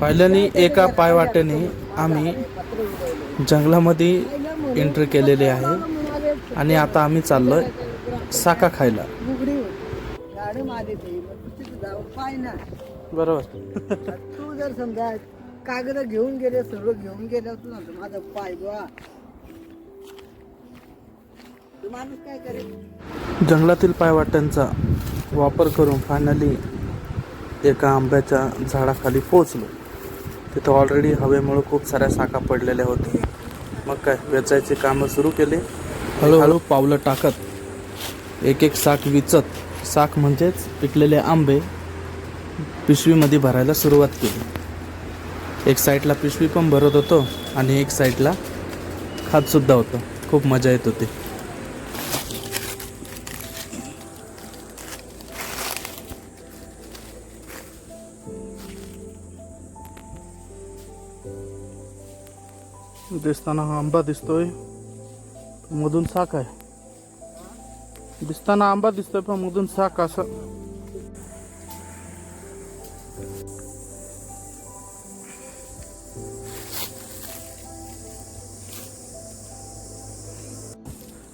पहिल्याने एका पायवाटेने आम्ही जंगलामध्ये एंट्री केलेली आहे. आणि आता आम्ही चाललोय साका खायला. ना बरोबर. तू जर समजा कागद घेऊन गेले सगळं घेऊन गेले म्हणतो माझा पाय गोळा. जंगलातील पायवाट्यांचा वापर करून फायनली एका आंब्याच्या झाडाखाली पोहोचलो. तिथं ऑलरेडी हवेमुळे खूप साऱ्या साका पडलेल्या होत्या. मग काय वेचायची कामं सुरू केली. हळूहळू पावलं टाकत एक एक साक विचत. साक म्हणजेच पिकलेले आंबे पिशवीमध्ये भरायला सुरुवात केली. एक साईडला पिशवी पण भरत होतो आणि एक साईडला खातसुद्धा होतं. खूप मजा येत होती. दिसताना हा आंबा दिसतोय. मधून साक आहे. दिसताना आंबा दिसतोय पण मधून साक असं.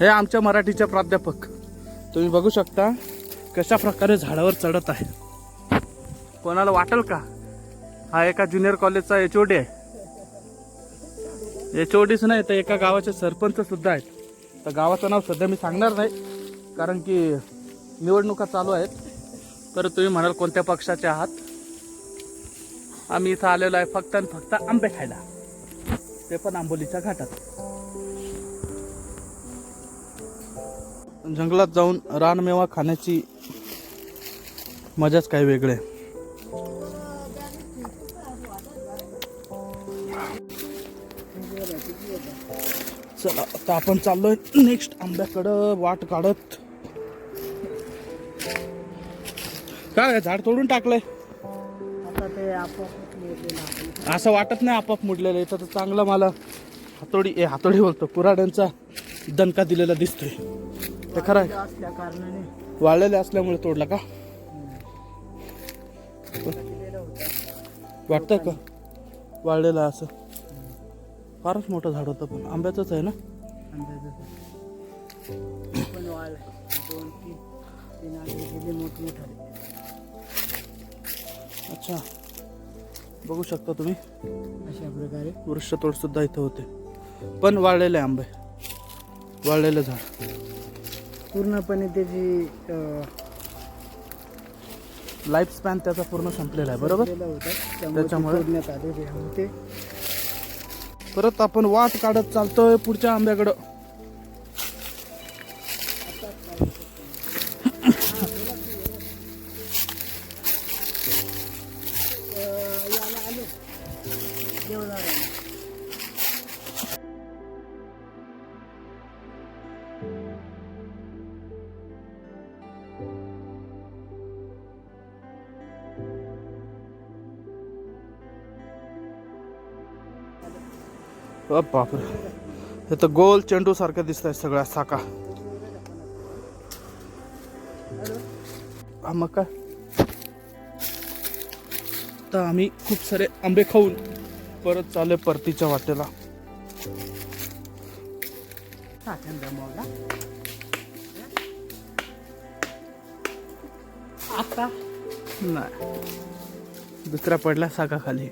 हे आमच्या मराठीचे प्राध्यापक. तुम्ही बघू शकता कशा प्रकारे झाडावर चढत आहे. कोणाला वाटेल का? हा एका ज्युनियर कॉलेजचा एच ओ डी आहे. एच ओडीच नाही तर एका गावाचे सरपंच सुद्धा आहेत. तर गावाचं नाव सध्या मी सांगणार नाही कारण की निवडणुका चालू आहेत. तर तुम्ही म्हणाल कोणत्या पक्षाचे आहात? आम्ही इथं आलेलो आहे फक्त आणि फक्त आंबे खायला. ते पण आंबोलीच्या घाटात. जंगलात जाऊन रानमेवा खाण्याची मजाच काही वेगळे चला आता आपण चाललोय नेक्स्ट आंब्याकडं वाट काढत. काय झाड तोडून टाकलंय? आता ते आपोआप मोडलेलं आपण. असं वाटत नाही आपाप मुडलेलं इथं तर चांगलं मला हातोडी ए हातोडी बोलतो कुराड्यांचा दणका दिलेला दिसतोय. ते खरं आहे. कारणाने. वाळलेले असल्यामुळे तोडला का? वाटतंय का? वाळलेलं असं. फारच मोठं झाड होतं पण आंब्याचंच आहे ना? पण दोन तीन तीन अच्छा. बघू शकता तुम्ही. अशा प्रकारे वृक्षतोड सुद्धा इथं होते. पण वाळलेले आंबे. वाळलेलं झाड. पूर्णपणे त्याची लाईफ स्पॅन त्याचा पूर्ण संपलेला आहे बरोबर? त्याच्यामुळे? होते. परत आपण वाट काढत चालतोय पुढच्या आंब्याकडं. बापरे. हे तर गोल चेंडू सारखं दिसत आहे सगळ्या साका. मग काय? तर आम्ही खूप सारे आंबे खाऊन परत चालले परतीच्या वाटेला. आता? नाही. दुसऱ्या पडल्या साका खाली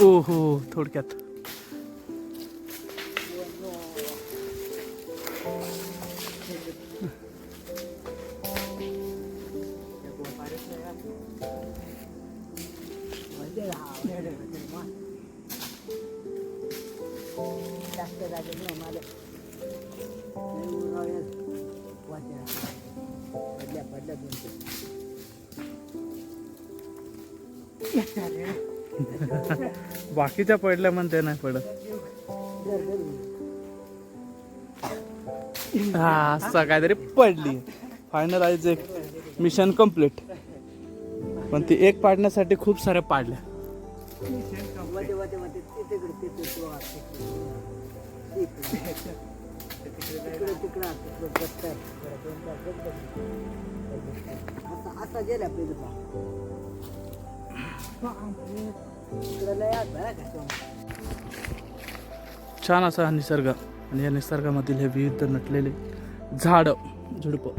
ओ हो थोडक्यात जास्त बाकीच्या पडल्या म्हणते नाही पडत. हा असं काहीतरी पडली. फायनल आईज एक मिशन कंप्लीट पण ती एक पाडण्यासाठी खूप साऱ्या पाडल्या. आता गेल्या छान असा हा निसर्ग. आणि या निसर्गामधील हे विविध नटलेले झाड झुडपं.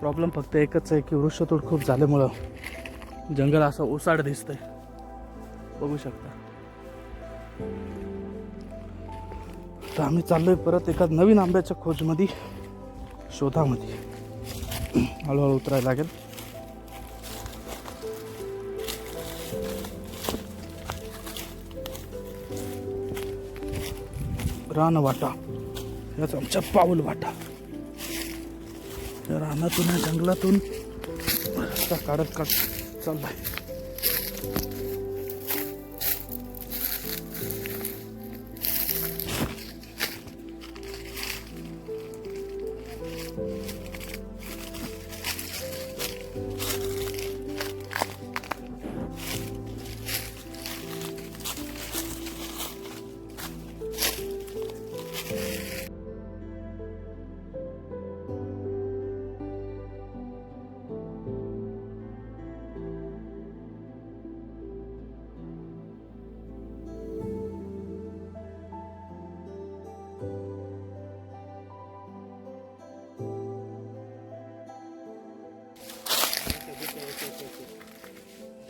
प्रॉब्लेम फक्त एकच आहे की वृक्षतोड खूप झाल्यामुळं जंगल असं ओसाड दिसतंय. बघू शकता. तर आम्ही चाललोय परत एका नवीन आंब्याच्या खोजमध्ये शोधामध्ये. हळूहळू उतरायला लागेल. रान वाटा. याच आमच्या पाऊल वाटा. या रानातून या जंगलातून रस्ता काढत काढत चाललाय.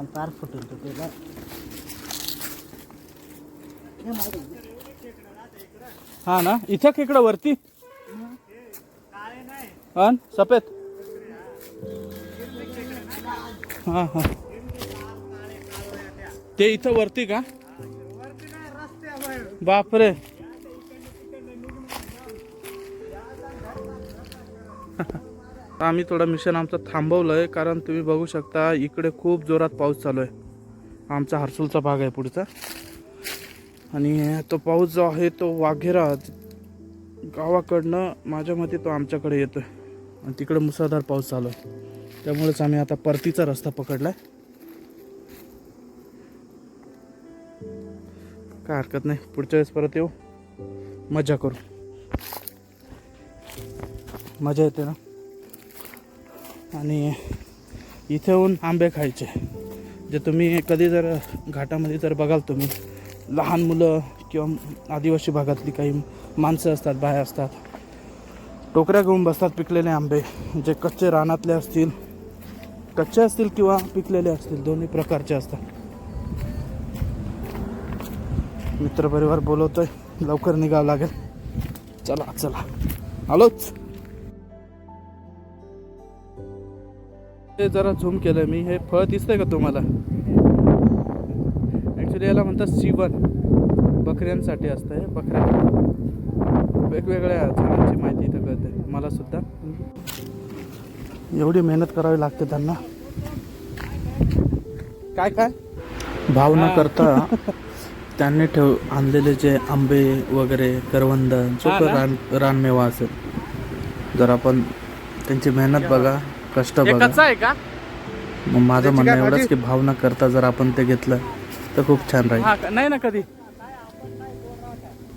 पण फार फुटेल तो हा ना? इथं खेकडं वरती? अन? सफेद? हा हा. ते इथं वरती का? बापरे. आम्ही थोडं मिशन आमचं आहे कारण तुम्ही बघू शकता इकडे खूप जोरात पाऊस चालू आहे. आमचा हर्सूलचा भाग आहे पुढचा. आणि तो पाऊस जो आहे तो वाघेरा गावाकडनं माझ्या मते तो आमच्याकडे येतो आहे आणि तिकडे मुसळधार पाऊस चालू आहे. त्यामुळेच आम्ही आता परतीचा रस्ता पकडला आहे काय हरकत नाही. पुढच्या वेळेस परत येऊ. मजा करू. मजा येते ना? आणि इथे येऊन आंबे खायचे. जे तुम्ही कधी जर घाटामध्ये जर बघाल तुम्ही लहान मुलं किंवा आदिवासी भागातली काही माणसं असतात बाया असतात टोकऱ्या घेऊन बसतात पिकलेले आंबे जे कच्चे रानातले असतील कच्चे असतील किंवा पिकलेले असतील दोन्ही प्रकारचे असतात. मित्रपरिवार बोलवतोय लवकर निघावं लागेल. चला चला. आलोच. ते जरा झूम केलं मी. हे फळ दिसतंय का तुम्हाला? ॲक्च्युली याला म्हणतात सीवन. बकऱ्यांसाठी असतं हे बकऱ्या वेगवेगळ्या झाडांची माहिती इथं कळते. मला सुद्धा. एवढी मेहनत करावी लागते त्यांना. काय काय? भाव न करता त्यांनी ठेव आणलेले जे आंबे वगैरे करवंद रान रानमेवा असेल. जर आपण त्यांची मेहनत बघा कष्ट बघा. आहे का? मग माझं म्हणणं एवढंच की भाव न करता जर आपण ते घेतलं तर खूप छान राहील. हा नाही ना कधी?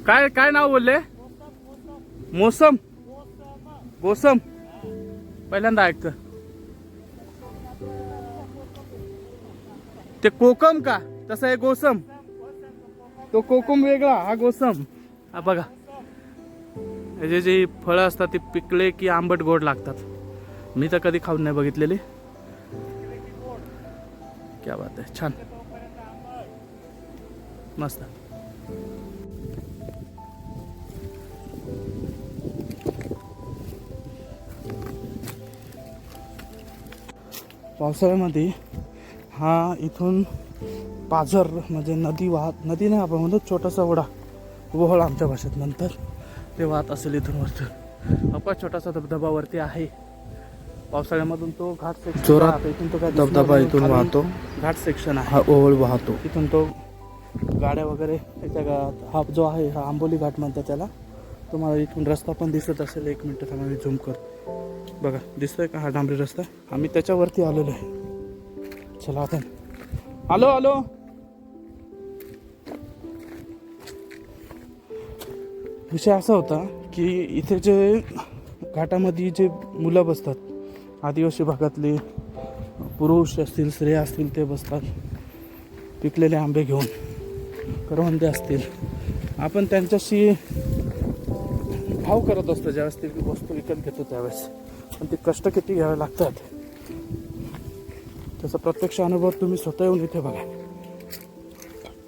काय काय नाव बोलले? मोसम? गोसम पहिल्यांदा ऐकतं. ते कोकम का? तसं आहे गोसम. तो कोकम वेगळा हा गोसम. हा बघा. याचे जे फळं असतात ते पिकले की आंबट गोड लागतात. मी तर कधी खाऊन नाही बघितलेली. क्या बात आहे. छान. मस्त. पावसाळ्यामध्ये हा इथून पाझर म्हणजे नदी वाहत नदी नाही आपण म्हणतो छोटासा ओढा ओहळ आमच्या भाषेत नंतर. ते वाहत असेल इथून वरतून. अप्पा छोटासा धबधबावरती आहे. पावसाळ्यामधून तो घाट सेक्शन जोरात. इथून तो काय धबधबा. इथून वाहतो. घाट सेक्शन आहे. हा ओवळ वाहतो. तिथून तो गाड्या वगैरे याच्या गा- हा जो आहे हा आंबोली घाट म्हणतात त्याला. तुम्हाला इथून रस्ता पण दिसत असेल. एक मिनिट थांबा मी झूम कर बघा दिसतोय का हा डांबरी रस्ता? आम्ही त्याच्यावरती आलेलो आहे. चला आता. आलो आलो विषय असा होता की इथे जे घाटामध्ये जे मुलं बसतात आदिवासी भागातले पुरुष असतील स्त्रिया असतील ते बसतात. पिकलेले आंबे घेऊन करवंदे असतील. आपण त्यांच्याशी भाव करत असतो ज्यावेळेस ते वस्तू विकत घेतो त्यावेळेस. पण ते कष्ट किती घ्यावे लागतात? त्याचा प्रत्यक्ष अनुभव तुम्ही स्वतः येऊन इथे बघा.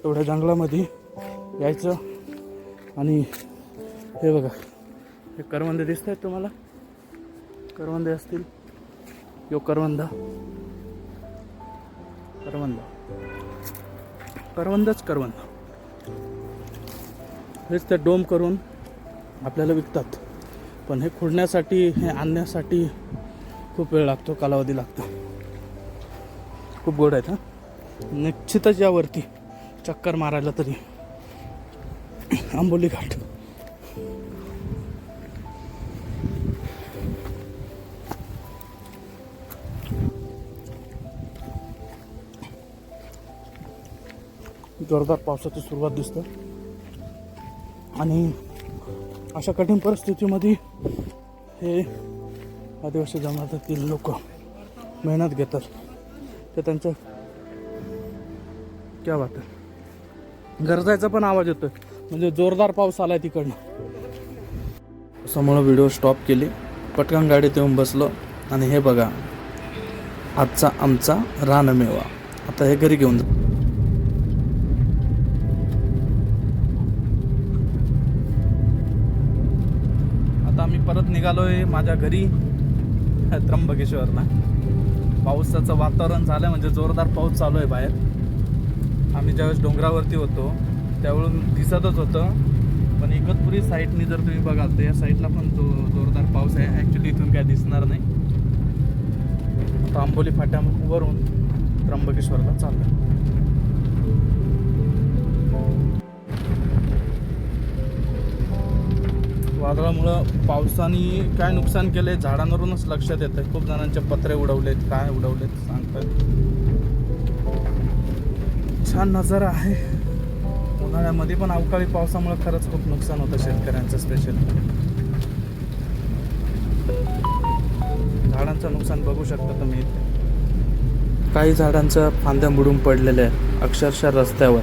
एवढ्या जंगलामध्ये यायचं आणि हे बघा हे करवंदे दिसत आहेत तुम्हाला? करवंदे असतील? यो करवंदा. करवंदा. करवंदच करवंद. हेच ते डोम करून आपल्याला विकतात. पण हे खोडण्यासाठी हे आणण्यासाठी खूप वेळ लागतो कालावधी लागतो. खूप गोड आहेत हां? निश्चितच यावरती चक्कर मारायला तरी. आंबोली घाट. जोरदार पावसाची सुरुवात दिसते. आणि अशा कठीण परिस्थितीमध्ये हे आदिवासी जमातातील लोक मेहनत घेतात. ते त्यांच्या क्या बात आहे. गरजायचा पण आवाज येतोय. म्हणजे जोरदार पाऊस आलाय तिकडनं. समोर व्हिडिओ स्टॉप केली. पटकन गाडीत येऊन बसलो. आणि हे बघा आजचा आमचा रानमेवा. आता हे घरी घेऊन जा. निघालो आहे निघालोय माझ्या घरी. त्र्यंबकेश्वरला. पावसाचं वातावरण झालं म्हणजे जोरदार पाऊस चालू आहे बाहेर. आम्ही ज्यावेळेस डोंगरावरती होतो त्यावेळून दिसतच होतं. पण इगतपुरी साईडनी जर तुम्ही बघाल तर या साईडला पण जो जोरदार पाऊस आहे ॲक्च्युली इथून काय दिसणार नाही. आता आंबोली फाट्यावरून त्र्यंबकेश्वरला चाललं वादळामुळं पावसाने काय नुकसान केलं आहे झाडांवरूनच लक्षात येतं खूप जणांचे पत्रे उडवलेत काय उडवलेत सांगतात. छान नजारा आहे. उन्हाळ्यामध्ये पण अवकाळी पावसामुळे खरंच खूप नुकसान होतं शेतकऱ्यांचं स्पेशल झाडांचं नुकसान बघू शकता तुम्ही. काही झाडांचं फांद्या बुडून पडलेल्या आहेत. अक्षरशः रस्त्यावर.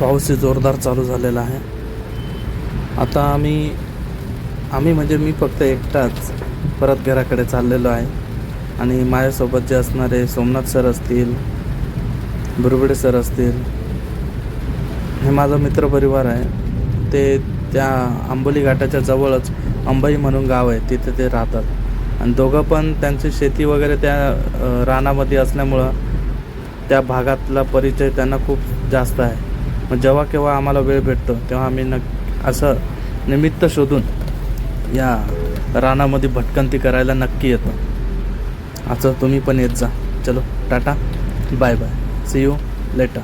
पाऊस जोरदार चालू झालेला आहे. आता आम्ही आम्ही म्हणजे मी फक्त एकटाच परत घराकडे चाललेलो आहे. आणि माझ्यासोबत जे असणारे सोमनाथ सर असतील बुरबुडे सर असतील हे माझा मित्रपरिवार आहे. ते त्या आंबोली घाटाच्या जवळच अंबाई म्हणून गाव आहे तिथे ते राहतात. आणि दोघं पण त्यांची शेती वगैरे त्या रानामध्ये असल्यामुळं त्या भागातला परिचय त्यांना खूप जास्त आहे. मग जेव्हा केव्हा आम्हाला वेळ भेटतो तेव्हा आम्ही नक् असं निमित्त शोधून या रानामध्ये भटकंती करायला नक्की येतो. असं तुम्ही पण येत जा. चलो tata. Bye bye. See you later